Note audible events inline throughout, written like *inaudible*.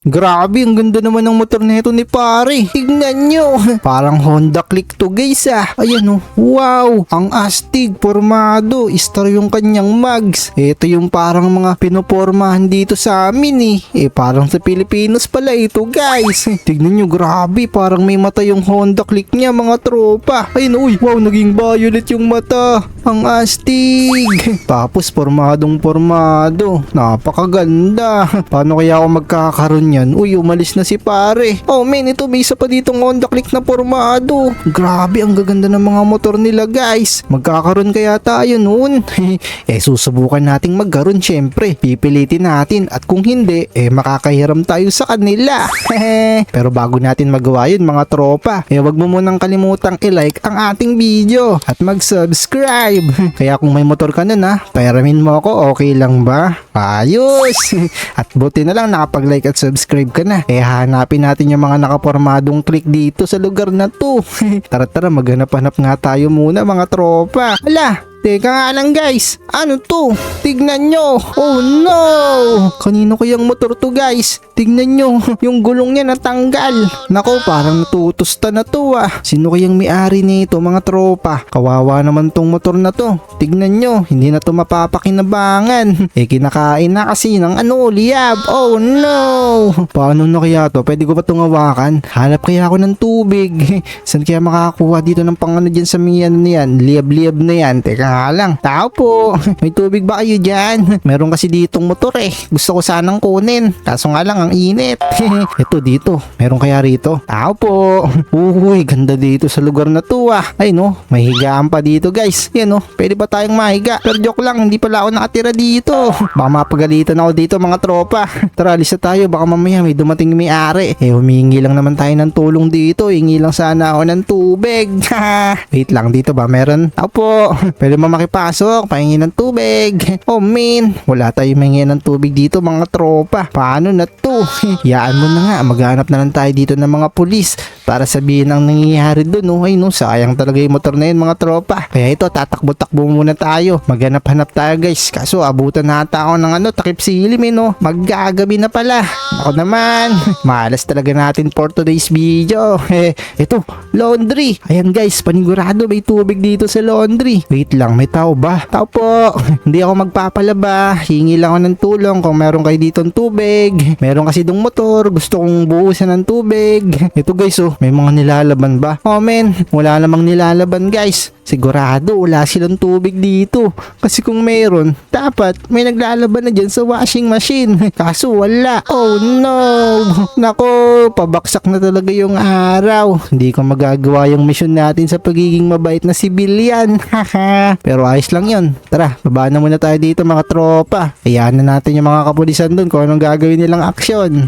Grabe, ang ganda naman ng motor nito ni pare. Tignan nyo. *laughs* Parang Honda Click to guys ah. Ayan oh. Wow, ang astig, formado. Star yung kanyang mags. Ito yung parang mga pinopormahan dito sa amin eh. Eh parang sa Pilipinas pala ito guys. *laughs* Tignan nyo, grabe. Parang may mata yung Honda Click niya mga tropa. Ayun, uy, wow, naging violet yung mata. Ang astig. *laughs* Tapos formadong formado. Napakaganda. Paano kaya ako magkakaroon yan? Uy, umalis na si pare. Oh man, ito may isa pa ditong Honda Click na formado. Grabe, ang gaganda ng mga motor nila guys. Magkakaroon kaya tayo noon. *laughs* eh susubukan nating magkaroon syempre. Pipilitin natin at kung hindi, eh makakahiram tayo sa kanila. *laughs* Pero bago natin magawa yun mga tropa, eh wag mo munang kalimutang i-like ang ating video at mag-subscribe. *laughs* Kaya kung may motor ka nun ha, pairamin mo ako, okay lang ba? Ayos! At buti na lang nakapag-like at subscribe ka na. Eh hanapin natin yung mga nakapormadong click dito sa lugar na to. *laughs* tara tara, maghanap-hanap nga tayo muna mga tropa. Hala, Teka nga lang guys, ano to? Tignan nyo! Oh no! Kanino kayang motor to guys? Tignan nyo, *laughs* yung gulong niya natanggal. Nako, parang natutusta na to ah. Sino kayang may-ari nito mga tropa? Kawawa naman tong motor na to. Tignan nyo, hindi na to mapapakinabangan. *laughs* Eh kinakain na kasi ng ano, liyab. Oh no! *laughs* Paano na kaya to? Pwede ko ba itong hawakan? Hanap kaya ako ng tubig. Saan kaya makakakuha dito ng pangano dyan sa mga ano na yan? Liyab-liyab na yan. Teka nga lang. Tao po, *laughs* may tubig ba kayo dyan? *laughs* Meron kasi ditong motor eh. Gusto ko sanang kunin. Kaso nga lang ang init. *laughs* Ito dito. Meron kaya rito? Tao po. Uy, ganda dito sa lugar na to ah. Ay no, may higaan pa dito guys. Yan no, pwede ba tayong mahiga? Pero joke lang, hindi pala ako nakatira dito. Baka mapagalitan ako dito mga tropa. Tara, alis na tayo. Baka mamaya may dumating may ari. Eh, humingi lang naman tayo ng tulong dito. Hingi lang sana ako ng tubig. Wait lang, dito ba meron? Opo, pwede mo makipasok. Pahingi ng tubig. Oh man, wala tayong mahingi ng tubig dito mga tropa. Paano na to? *laughs* Yaan mo na nga, maghanap na lang tayo dito ng mga pulis para sabihin ang nangyayari doon. No? Ay no, sayang talaga yung motor na yun mga tropa. Kaya ito, tatakbo-takbo muna tayo. Maghanap-hanap tayo guys. Kaso abutan na ata ako ng ano, takip silim eh no. Maggagabi na pala. Ako naman, *laughs* malas talaga natin for today's video. *laughs* Eh, ito, laundry. Ayan guys, panigurado may tubig dito sa laundry. Wait lang, may tao ba? Tao po. *laughs* Hindi ako magpapalaba. Hingi lang ako ng tulong kung meron kayo dito tubig. Meron kasi dong motor. Gusto kong buhusan ng tubig. Ito guys oh, may mga nilalaban ba? Oh men, wala namang nilalaban guys. Sigurado wala silang tubig dito. Kasi kung meron, dapat may naglalaban na dyan sa washing machine. *laughs* Kaso wala. Oh no! Nako, pabaksak na talaga yung araw. Hindi ko magagawa yung mission natin sa pagiging mabait na sibilyan. *laughs* Haha. Pero ayos lang yun. Tara, baba na muna tayo dito mga tropa. Ayan na natin yung mga kapulisan dun kung anong gagawin nilang aksyon.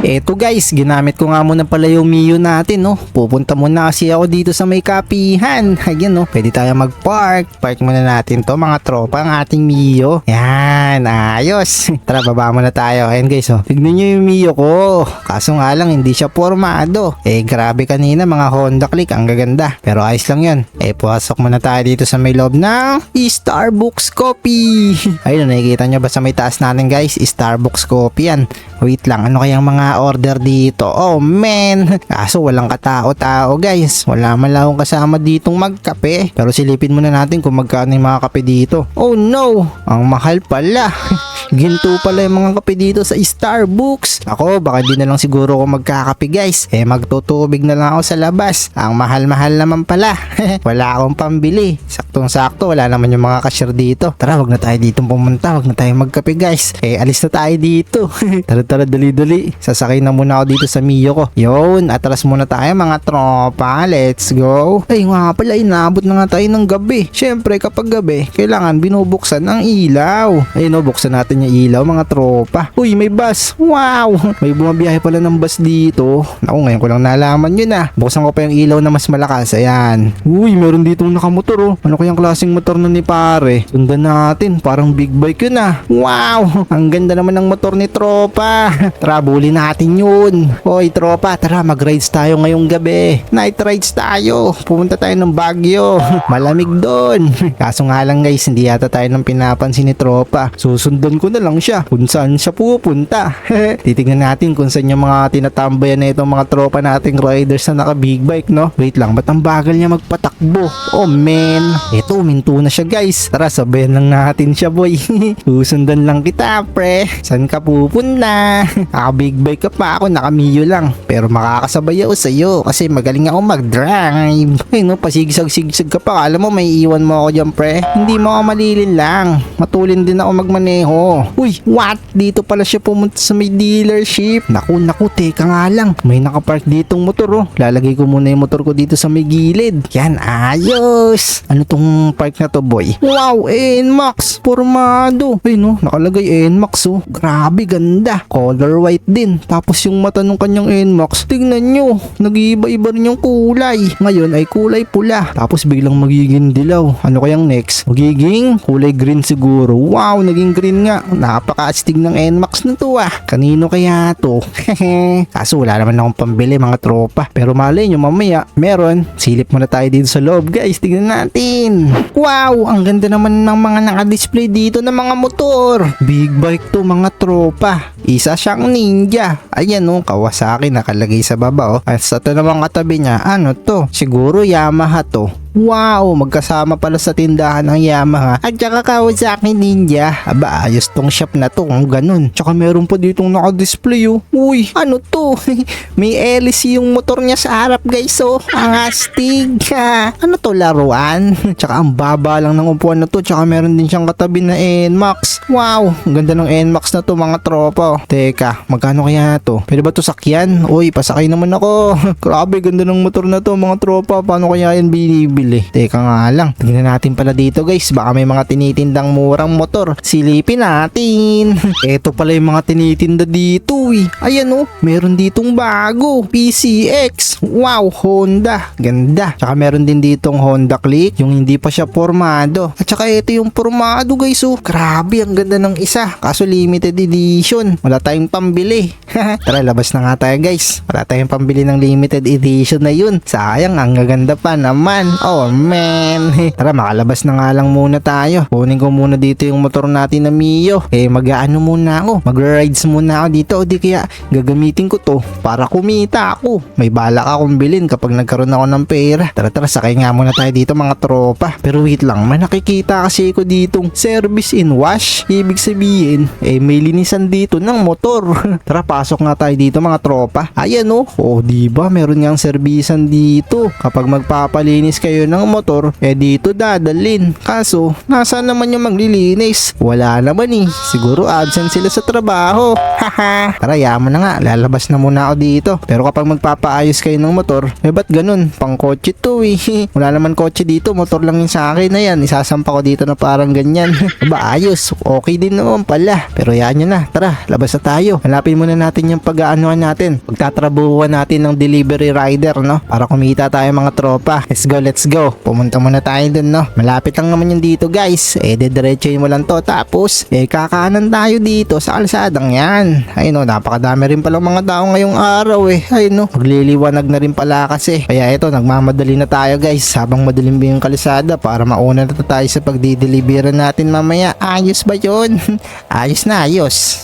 Eto guys, ginamit ko nga muna pala yung Mio natin, no. Pupunta muna kasi ako dito sa may kapihan. *laughs* Ayan, no. Pwede tayo mag-park. Park muna natin to, mga tropa, ang ating Mio. Yan, ayos. *laughs* Tara, baba muna tayo. Ayan guys, oh. Tignan nyo yung Mio ko. Kaso nga lang, hindi siya formado. Eh, grabe kanina, mga Honda Click. Ang gaganda. Pero ayos lang yun. Eh, puwasok muna tayo dito sa may loob ng Starbucks Coffee. *laughs* Ayun, nakikita nyo ba sa may taas natin guys? Starbucks Coffee yan. Wait lang, ano kayang mga order dito? Oh man, kaso walang katao-tao guys. Wala man lang kasama ditong magkape. Pero silipin muna natin kung magkano yung mga kape dito. Oh no, ang mahal pala. *laughs* Ginto pala yung mga kape dito sa Starbucks. Ako, baka di na lang siguro ako magkakape guys. Eh magtutubig na lang ako sa labas. Ang mahal-mahal naman pala. *laughs* wala akong pambili. Saktong-sakto, wala naman yung mga cashier dito. Tara, wag na tayo dito pumunta. Wag na tayo magkape guys. Eh, alis na tayo dito. *laughs* tara, tara, dali-dali. Sasakay na muna ako dito sa Mio ko. Yun, atras muna tayo mga tropa. Let's go. Ay nga pala, inaabot na nga tayo ng gabi. Syempre, kapag gabi, kailangan binubuksan ang ilaw. Ayun, no, buksan natin yung ilaw mga tropa. Uy, may bus. Wow! May bumabiyahe pala ng bus dito. Naku, ngayon ko lang nalaman yun ah. Buksan ko pa yung ilaw na mas malakas. Ayan. Uy, meron ditong nakamotor oh. Ano kayang klaseng motor na ni pare? Sundan natin. Parang big bike yun ah. Wow! Ang ganda naman ng motor ni tropa. *laughs* Tara, buli natin yun. Hoy, tropa, tara mag-rides tayo ngayong gabi. Night rides tayo. Pumunta tayo ng Baguio. *laughs* Malamig doon. *laughs* Kaso nga lang guys, hindi yata tayo nang pinapansin ni tropa. Susundan ko na lang siya kung saan siya pupunta. *laughs* Titignan natin kung saan yung mga tinatambayan na itong mga tropa nating riders na naka big bike, no? Wait lang, ba't ang bagal niya magpatakbo? Oh man, eto, minto na siya guys. Tara, sabayan lang natin siya boy. *laughs* Susundan lang kita, pre. Saan ka pupunta? *laughs* Naka big bike ka pa ako, naka Mio lang. Pero makakasabay ako sa'yo kasi magaling ako mag-drive. Ay no, pasigsag-sigsag ka pa. Alam mo, may iwan mo ako dyan, pre. Hindi mo ako malilin lang. Matulin din ako magmaneho. Uy, what? Dito pala siya pumunta sa may dealership. Naku, naku, teka nga lang. May nakapark ditong motor, oh. Lalagay ko muna yung motor ko dito sa may gilid. Yan, ayos. Ano tong park na to, boy? Wow, NMAX. Formado. Ay no, nakalagay NMAX, oh. Grabe, ganda. Color white din. Tapos yung mata ng kanyang NMAX, tignan nyo. Nag-iiba-iba rin yung kulay. Ngayon ay kulay pula. Tapos biglang magiging dilaw. Ano kayang next? Magiging kulay green siguro. Wow, naging green nga. Napaka-astig ng NMAX na to ah. Kanino kaya to? *laughs* Kaso wala naman akong pambili mga tropa. Pero malay nyo mamaya, meron. Silip muna tayo dito sa loob guys. Tignan natin. Wow, ang ganda naman ng mga naka-display dito ng mga motor. Big bike to mga tropa. Isa siyang ninja. Ayan oh, Kawasaki nakalagay sa baba oh. At sa namang katabi niya, ano to? Siguro Yamaha to. Wow, magkasama pala sa tindahan ng Yamaha at saka Kawasaki Ninja. Aba, ayos tong shop na to kung ganun. Tsaka meron pa ditong naka-display oh. Uy, ano to? *laughs* May LC yung motor niya sa harap guys oh. Ang astig. *laughs* Ano to, laruan? *laughs* tsaka ang baba lang ng upuan na to. Tsaka meron din siyang katabi na NMAX. Wow, ang ganda ng NMAX na to mga tropa. oh. Teka, magkano kaya to? Pwede ba to sakyan? Uy, pasakay naman ako. Grabe, ganda ng motor na to mga tropa. Paano kaya yan binibili? Teka nga lang. Tingnan natin pala dito guys. Baka may mga tinitindang murang motor. Silipin natin. *laughs* Eto pala yung mga tinitinda dito eh. Ayan oh, meron ditong bago. PCX. Wow, Honda. Ganda. Tsaka meron din ditong Honda Click. Yung hindi pa siya formado. At saka ito yung formado guys oh. Grabe, ang ganda ng isa. Kaso limited edition. Wala tayong pambili. *laughs* Tara, labas na nga tayo guys. Wala tayong pambili ng limited edition na yun. Sayang, ang gaganda pa naman. Oh man. *laughs* Tara, makalabas na nga lang muna tayo. Kunin ko muna dito yung motor natin na Mio. Eh, mag-ano muna ako. Mag-rides muna ako dito. O di kaya, gagamitin ko to para kumita ako. May balak akong bilhin kapag nagkaroon ako ng pera. Tara, tara, sakay nga muna tayo dito mga tropa. Pero wait lang, may nakikita kasi ko ditong service in wash. Ibig sabihin, eh, may linisan dito ng motor. *laughs* tara, pasok nga tayo dito mga tropa. Ayan oh. Oh, di ba? Meron nga servisan dito. Kapag magpapalinis kayo ng motor, eh dito dadalin. Kaso, nasa naman yung maglilinis? Wala naman eh. Siguro absent sila sa trabaho. Haha. Tara, yaman na nga. Lalabas na muna ako dito. Pero kapag magpapaayos kayo ng motor, eh ba't ganun? Pang kotse to eh. *laughs* Wala naman kotse dito. Motor lang yung sa akin na yan. Isasampa ko dito na parang ganyan. *laughs* Aba, ayos. Okay din naman pala. Pero yan nyo na. Tara, labas na tayo. Hanapin muna natin yung pag-aanuhan natin. Pagtatrabuhan natin ng delivery rider, no? Para kumita tayo mga tropa. Let's go, let's go. Pumunta muna tayo dun, no? Malapit lang naman yung dito, guys. Eh, dediretsoyin mo lang to. Tapos, eh, kakanan tayo dito sa kalsadang yan. Ay, no, napakadami rin palang mga tao ngayong araw, eh. Ay, no, magliliwanag na rin pala kasi. Kaya ito, nagmamadali na tayo, guys. Habang madilim ba yung kalsada para mauna na tayo sa pagdideliveran natin mamaya. Ayos ba yun? *laughs* ayos na, ayos.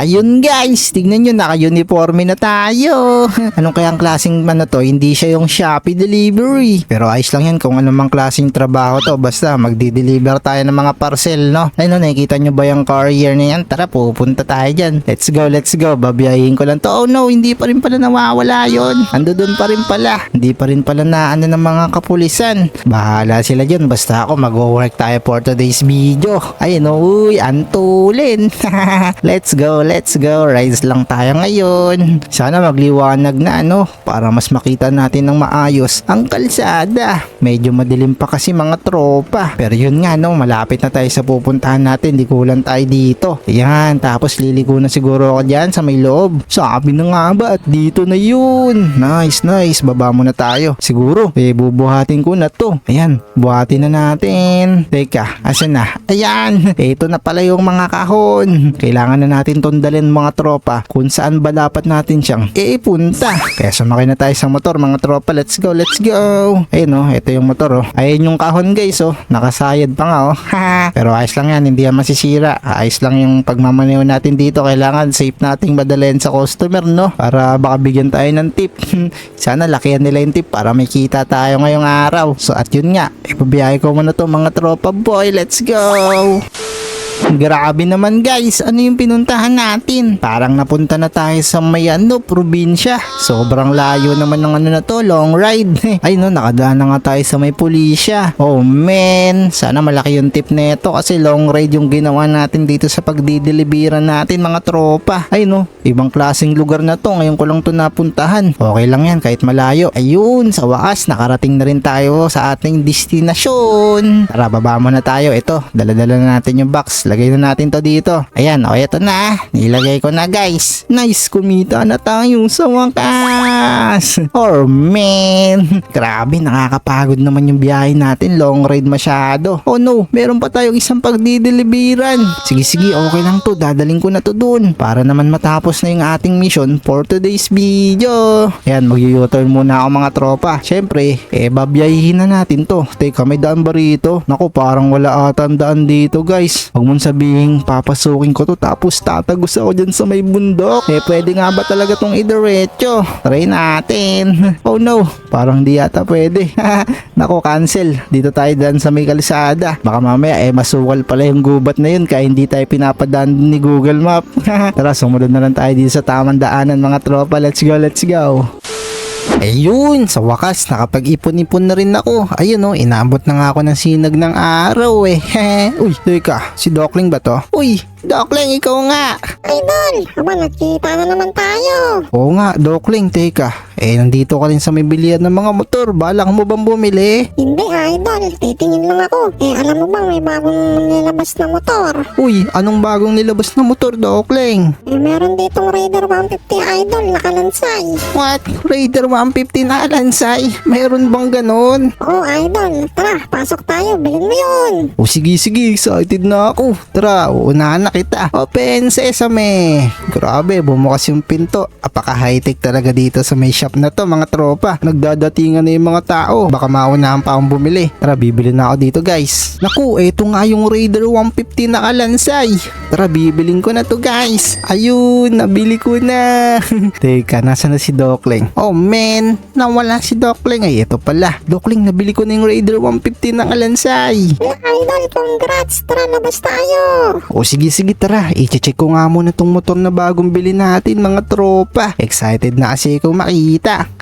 Ayun guys, tignan nyo, naka-uniforme na tayo. *laughs* Anong kayang klaseng ano to? Hindi siya yung Shopee delivery. Pero ayos lang yan kung anong klaseng trabaho to. Basta magdi-deliver tayo ng mga parcel, no? Ayun, nakikita nyo ba yung courier na yan? Tara, pupunta tayo dyan. Let's go, let's go. Babiyahin ko lang to. Oh no, hindi pa rin pala nawawala yon. Ando doon pa rin pala. Hindi pa rin pala na ano ng mga kapulisan. Bahala sila dyan. Basta ako mag-work tayo for today's video. Ayun, uy, antulin. *laughs* let's go, let's go. Rides lang tayo ngayon. Sana magliwanag na ano para mas makita natin ng maayos ang kalsada. Medyo madilim pa kasi mga tropa. Pero yun nga no, malapit na tayo sa pupuntahan natin. Di kulang tayo dito. Ayan, tapos liliko na siguro ako dyan sa may loob. Sabi na nga ba at dito na yun. Nice, nice. Baba muna tayo. Siguro, eh bubuhatin ko na to. Ayan, buhatin na natin. Teka, asan na? Ayan, *laughs* ito na pala yung mga kahon. Kailangan na natin tondalin mga tropa kung saan ba dapat natin siyang ipunta. Kaya sumakay na tayo sa motor mga tropa. Let's go, let's go. Ayun oh, ito yung motor oh. Ayun yung kahon guys oh. Nakasayad pa nga oh. *laughs* Pero ayos lang yan, hindi yan masisira. Ayos lang yung pagmamaneho natin dito. Kailangan safe nating madalhin sa customer no. Para baka bigyan tayo ng tip. *laughs* Sana lakihan nila yung tip para may kita tayo ngayong araw. So at yun nga, ipabiyahe ko muna to mga tropa boy. Let's go! *laughs* Grabe naman guys, ano yung pinuntahan natin? Parang napunta na tayo sa may ano, probinsya. Sobrang layo naman ng ano na to, long ride. *laughs* Ay no, nakadaan na nga tayo sa may pulisya. Oh man, sana malaki yung tip nito kasi long ride yung ginawa natin dito sa pagdideliveran natin mga tropa. Ay no, ibang klaseng lugar na to, ngayon ko lang to napuntahan. Okay lang yan kahit malayo. Ayun, sa wakas nakarating na rin tayo sa ating destinasyon. Tara, baba muna tayo. Ito, daladala na natin yung box. Lagay na natin to dito. Ayan, o ito na. Nilagay ko na guys. Nice, kumita na tayo sa wakas. Oh man. *laughs* Grabe, nakakapagod naman yung biyahe natin. Long ride masyado. Oh no, meron pa tayong isang pagdideliveran. Sige, sige, okay lang to. Dadaling ko na to dun. Para naman matapos na yung ating mission for today's video. Ayan, mag-u-turn muna ako mga tropa. Siyempre, eh, babiyahihin na natin to. Teka, may daan ba rito? Naku, parang wala ata ang daan dito guys. Huwag mong sabihin, papasukin ko to tapos tatagos ako dyan sa may bundok. Eh, pwede nga ba talaga tong idiretso? Try natin. *laughs* Oh no, parang di yata pwede. *laughs* Naku, cancel. Dito tayo daan sa may kalisada. Baka mamaya, eh, masukal pala yung gubat na yun kaya hindi tayo pinapadaan ni Google Map. *laughs* Tara, sumunod na lang tayo dito sa tamang daanan mga tropa. Let's go, let's go. Ayun, sa wakas nakapag-ipon-ipon na rin ako. Ayun oh, inabot na nga ako ng sinag ng araw eh. *laughs* Uy, teka, si Dokling ba to? Uy, Dokling, ikaw nga. Idol, aba nagkita na naman tayo. Oo nga, Dokling, teka. Eh, nandito ka rin sa may bilihan ng mga motor. Balak mo bang bumili? Hindi idol, titingin lang ako. Eh alam mo bang may bagong nilabas na motor? Uy, anong bagong nilabas na motor, Dokling? Eh meron ditong Raider 150 idol nakalansay. What? Raider 150 na alansay? Mayroon bang ganon? Oo idol, tara pasok tayo, bilhin mo yun. O sige sige, excited na ako. Tara, uunahan na kita. Open sesame. Grabe, bumukas yung pinto. Apaka high-tech talaga dito sa may shop na to mga tropa. Nagdadatingan na yung mga tao. Baka maunahan pa akong bumili. Tara, bibili na ako dito guys. Naku, eto nga yung Raider 150 na kalansay. Tara, bibiling ko na to guys. Ayun, nabili ko na. *laughs* Teka, nasa na si Dokling? Oh man, nawala si Dokling. Ay, ito pala. Dokling, nabili ko na yung Raider 150 na kalansay. Eh idol, congrats, tara labas tayo. O sige sige tara, i-check ko nga muna tong motor na bagong bili natin mga tropa. Excited na kasi ako makita.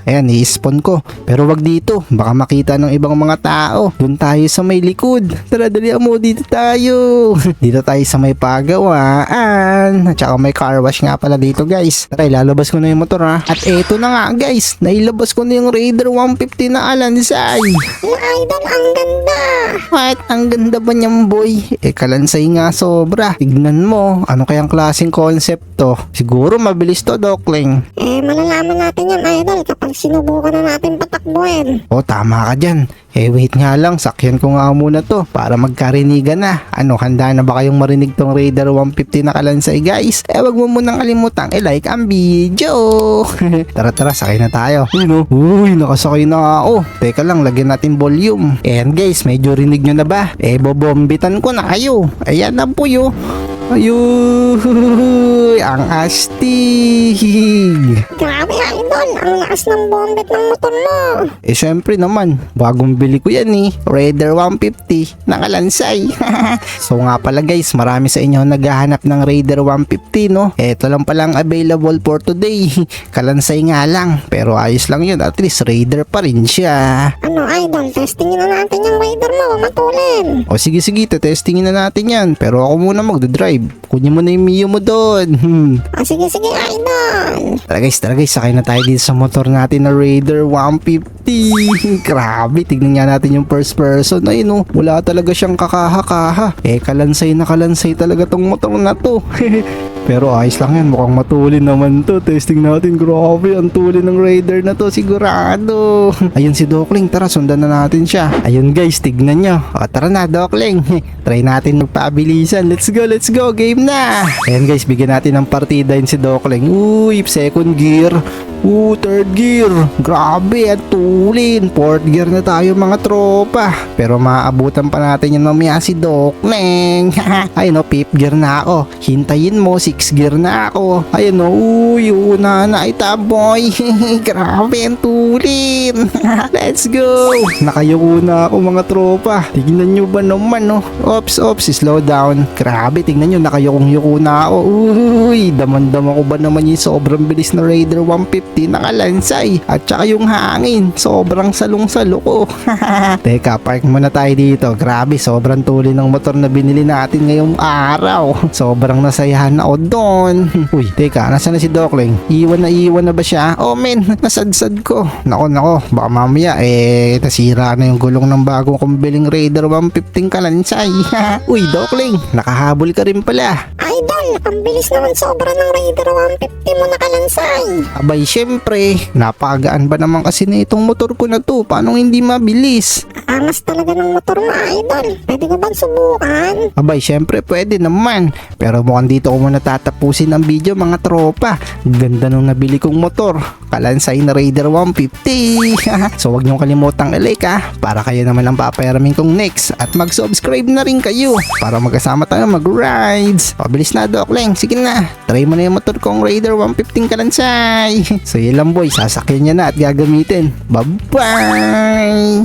Ayan, i-spawn ko. Pero wag dito, baka makita ng ibang mga tao. Doon tayo sa may likod. Tara, dali mo, dito tayo. *laughs* dito tayo sa may pagawaan. At saka may car wash nga pala dito guys. Tara, ilalabas ko na yung motor ha. At eto na nga guys, nailabas ko na yung Raider 150 na Alansay. Eh idol, ang ganda. What? Ang ganda ba niyang boy? Eh, kalansay nga sobra. Tignan mo, ano kayang klaseng concept to? Siguro mabilis to, Dokling. Eh malalaman natin yan idol kapag sinubukan na natin patakbuhin. O, tama ka dyan. Eh, wait nga lang, sakyan ko nga muna to para magkarinigan na. Ano, handa na ba kayong marinig tong Raider 150 na kalansay, guys? Eh, wag mo munang kalimutang i-like ang video. *laughs* tara, tara, sakay na tayo. Uy, no? Uy, nakasakay na ako. Teka lang, lagyan natin volume. Ayan, guys, medyo rinig nyo na ba? Eh, bobombitan ko na kayo. Ayan na po yun. Ayuy, ang astig. Grabe idol, ang lakas ng bombet ng motor mo. Eh syempre naman, bagong bili ko yan eh. Raider 150 na kalansay. *laughs* so nga pala guys, marami sa inyo naghahanap ng Raider 150 no. Ito lang palang available for today. *laughs* kalansay nga lang, pero ayos lang yun. At least Raider pa rin siya. Ano idol, testingin na natin yung Raider mo, matulin. O sige sige, testingin na natin yan. Pero ako muna magdadrive. Kunin mo na yung Mio mo doon. Hmm. Ah, sige sige idol. Tara guys, tara guys, sakay na tayo dito sa motor natin na Raider 150. *laughs* Grabe, tignan nga natin yung first person. Ayun oh, wala talaga siyang kakaha-kaha. Eh, kalansay na kalansay talaga tong motor na to. *laughs* Pero ayos lang yan, mukhang matulin naman to. Testing natin, grabe, ang tulin ng Raider na to, sigurado. *laughs* Ayun si Dokling, tara, sundan na natin siya. Ayun guys, tignan nyo. O, tara na, Dokling. Try natin magpabilisan. Let's go, let's go, game na. Ayun guys, bigyan natin ng partida yun si Dokling. Uy, second gear. Ooh, third gear. Grabe, at tulin. Fourth gear na tayo mga tropa. Pero maabutan pa natin yan mamaya si Dokling. *laughs* Ayun no, fifth gear na ako. Hintayin mo, sixth gear na ako. Ayun no, uy, una na ita boy. *laughs* Grabe, tulin. *laughs* Let's go. Nakayuko na ako mga tropa. Tignan nyo ba naman no? Ops, ops, slow down. Grabe, tignan nyo, nakayukong yuko na ako. Uy, daman-dama ko ba naman yung sobrang bilis na Raider 150 nakalansay. At saka yung hangin, sobrang salong-salo ko. *laughs* Teka, park muna tayo dito. Grabe, sobrang tuloy ng motor na binili natin ngayong araw. Sobrang nasayahan ako doon. *laughs* Uy, teka, nasa na si Dokling? Iwan na iwan na ba siya? Oh men, nasadsad ko. Nako, nako, baka mamaya eh, nasira na yung gulong ng bagong kong biling Raider 115 kalansay. *laughs* Uy, Dokling, nakahabol ka rin pala. Idol, ang bilis naman sobra ng Raider 150 mo nakalansay. Abay, syempre, napagaan ba naman kasi na itong motor ko na to? Paano hindi mabilis? Angas talaga ng motor mo, Idol. Pwede ko bang subukan? Abay, syempre pwede naman. Pero mukhang dito ko muna tatapusin ang video mga tropa. Ganda nung nabili kong motor. Kalansay na Raider 150. *laughs* so wag niyong kalimutang i-like ha. Para kayo naman ang papayaramin kong next. At mag-subscribe na rin kayo. Para magkasama tayo mag-rides. Pabilis na Doc Leng. Sige na. Try mo na yung motor kong Raider 115 Kalansay. *laughs* so yun lang boy. Sasakyan niya na at gagamitin. Bye-bye!